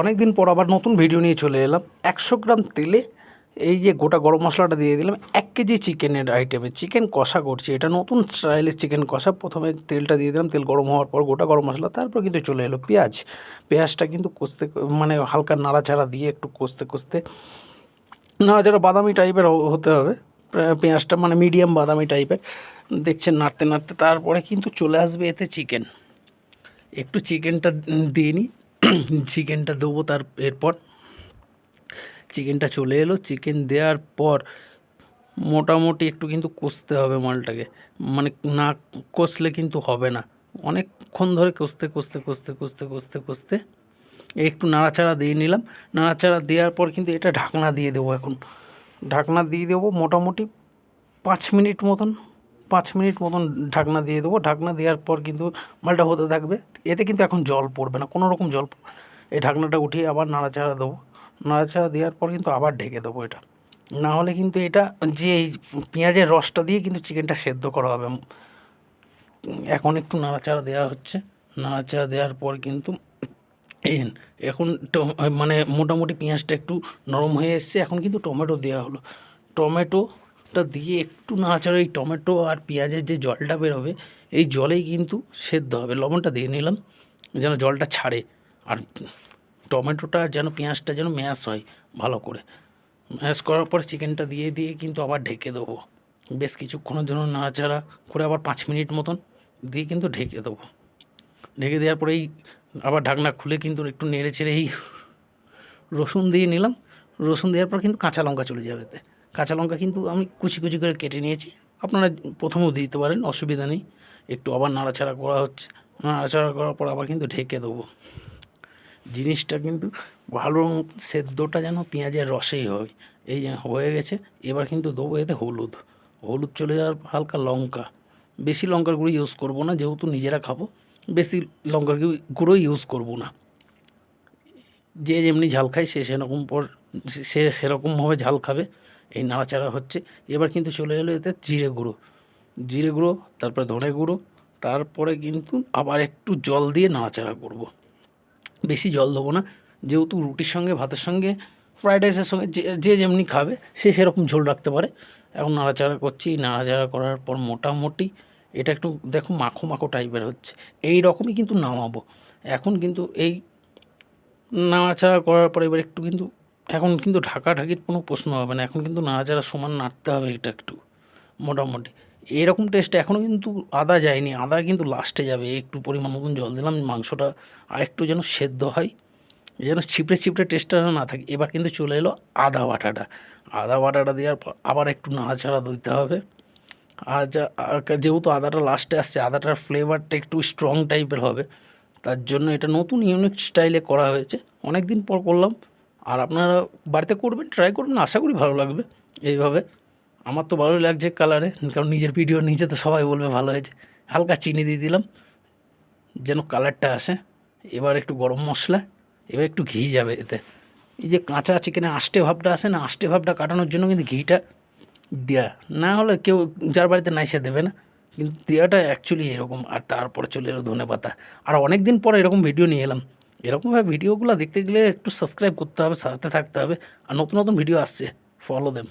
অনেক দিন পর আবার নতুন ভিডিও নিয়ে চলে এলাম। একশো গ্রাম তেলে এই যে গোটা গরম মশলাটা দিয়ে দিলাম, এক কেজি চিকেনের আইটেমে চিকেন কষা করছি, এটা নতুন স্টাইলের চিকেন কষা। প্রথমে তেলটা দিয়ে দিলাম, তেল গরম হওয়ার পর গোটা গরম মশলা, তারপর কিন্তু চলে এলো পেঁয়াজ। পেঁয়াজটা কিন্তু কষতে মানে হালকা নাড়াচাড়া দিয়ে একটু কষতে কষতে নাড়াচাড়া বাদামি টাইপের হতে হবে। পেঁয়াজটা মানে মিডিয়াম বাদামি টাইপের দেখছেন নাড়তে নাড়তে, তারপরে কিন্তু চলে আসবে এতে চিকেন একটু চিকেনটা দিয়ে নিই। চিকেনটা দেবো তার এরপর। চিকেনটা চলে এলো। চিকেন দেওয়ার পর মোটামুটি একটু কিন্তু কষতে হবে মালটাকে। মানে না কষলে কিন্তু হবে না। অনেকক্ষণ ধরে কষতে কষতে কষতে কষতে কষতে কষতে একটু নাড়াচাড়া দিয়ে নিলাম। নাড়াচাড়া দেওয়ার পর কিন্তু এটা ঢাকনা দিয়ে দেবো এখন। ঢাকনা দিয়ে দেবো মোটামুটি পাঁচ মিনিট মতন। পাঁচ মিনিট মতন ঢাকনা দিয়ে দেবো। ঢাকনা দেওয়ার পর কিন্তু মালটা হতে থাকবে। এতে কিন্তু এখন জল পড়বে না, কোনো রকম জল এই ঢাকনাটা উঠিয়ে আবার নাড়াচাড়া দেবো। নাড়াচাড়া দেওয়ার পর কিন্তু আবার ঢেকে দেবো এটা। না হলে কিন্তু এটা যে এই পেঁয়াজের রসটা দিয়ে কিন্তু চিকেনটা সেদ্ধ করা হবে। এখন একটু নাড়াচাড়া দেওয়া হচ্ছে। নাড়াচাড়া দেওয়ার পর কিন্তু এই এখন মানে মোটামুটি পেঁয়াজটা একটু নরম হয়ে এসছে। এখন কিন্তু টমেটো দেওয়া হলো। টমেটোটা দিয়ে একটু নাড়াচাড়া এই টমেটো আর পেঁয়াজের যে জলটা বেরোবে, এই জলেই কিন্তু সেদ্ধ হবে। লবণটা দিয়ে নিলাম, যেন জলটা ছাড়ে। আর টমেটোটা যেন, পেঁয়াজটা যেন ম্যাশ হয় ভালো করে। ম্যাশ করার পর চিকেনটা দিয়ে দিয়ে কিন্তু আবার ঢেকে দেবো। বেশ কিছুক্ষণের জন্য নাড়াচাড়া করে আবার পাঁচ মিনিট মতন দিয়ে কিন্তু ঢেকে দেবো। ঢেকে দেওয়ার পরেই আবার ঢাকনা খুলে কিন্তু একটু নেড়ে চেড়ে এই রসুন দিয়ে নিলাম। রসুন দেওয়ার পর কিন্তু কাঁচা লঙ্কা চলে যাবে কাঁচা লঙ্কা কিন্তু আমি কুচি কুচি করে কেটে নিয়েছি। আপনারা প্রথমেও দিতে পারেন, অসুবিধা নেই। একটু আবার নাড়াচাড়া করা হচ্ছে। নাড়াচাড়া করার পর আবার কিন্তু ঢেকে দেবো। জিনিসটা কিন্তু ভালো সেদ্ধটা যেন পেঁয়াজের রসেই হয়। এই হয়ে গেছে, এবার কিন্তু দেবো এতে হলুদ। হলুদ চলে যাওয়ার হালকা লঙ্কা। বেশি লঙ্কার গুঁড়ো ইউজ করব না, যেহেতু নিজেরা খাব, বেশি লঙ্কার গুঁড়ো ইউজ করব না। যে যেমনি ঝাল খায় সে সেরকম পর, সে সেরকমভাবে ঝাল খাবে। এই নাড়াচাড়া হচ্ছে। এবার কিন্তু চলে এলো এতে জিরে গুঁড়ো। জিরে গুঁড়ো, তারপরে ধনে গুঁড়ো, তারপরে কিন্তু আবার একটু জল দিয়ে নাড়াচাড়া করব। বেশি জল দেবো না, যেহেতু রুটির সঙ্গে, ভাতের সঙ্গে, ফ্রাইড রাইসের সঙ্গে যে যে যেমনি খাবে, সে সেরকম ঝোল রাখতে পারে। এখন নাড়াচাড়া করছি, নাড়াচাড়া করার পর মোটামুটি এটা একটু দেখো মাখো মাখো টাইপের হচ্ছে। এই রকমই কিন্তু নামাবো। এখন কিন্তু এই নাড়াচাড়া করার পর এবার একটু কিন্তু এখন কিন্তু ঢাকাঢাকির কোনো প্রশ্ন হবে না। এখন কিন্তু নাড়াচাড়া সমান নাড়তে হবে এটা একটু, মোটামুটি। এরকম টেস্ট এখনও কিন্তু আদা যায়নি। আদা কিন্তু লাস্টে যাবে। একটু পরিমাণ মতন জল দিলাম, মাংসটা আর একটু যেন সেদ্ধ হয়, যেন ছিপড়ে ছিপড়ে টেস্টটা না থাকে। এবার কিন্তু চলে এলো আদা বাটাটা। আদা বাটাটা দেওয়ার পর আবার একটু নাড়াচাড়া দিতে হবে। আর যা যেহেতু আদাটা লাস্টে আসছে, আদাটার ফ্লেভারটা একটু স্ট্রং টাইপের হবে, তার জন্য এটা নতুন ইউনিক স্টাইলে করা হয়েছে। অনেক দিন পর করলাম আর আপনারা বাড়িতে করবেন ট্রাই করবেন, আশা করি ভালো লাগবে এইভাবে। আমার তো ভালোই লাগছে কালারে কারণ নিজের ভিডিও নিচে তো সবাই বলবে ভালো হয়েছে। হালকা চিনি দিয়ে দিলাম, যেন কালারটা আসে। এবার একটু গরম মশলা, এবার একটু ঘি যাবে এতে। এই যে কাঁচা চিকেনে আষ্টে ভাবটা আসে না, আষ্টে ভাবটা কাটানোর জন্য কিন্তু ঘিটা দেয়া। না হলে কেউ যার বাড়িতে নাই সে দেবে না, কিন্তু দেওয়াটা অ্যাকচুয়ালি এরকম, আর তারপরে চলে এলো ধনে পাতা আর অনেক দিন পরে এরকম ভিডিও নিয়ে এলাম। এরকমভাবে ভিডিওগুলো দেখতে গেলে একটু সাবস্ক্রাইব করতে হবে, সাথে থাকতে হবে, আর নতুন নতুন ভিডিও আসছে ফলো দেম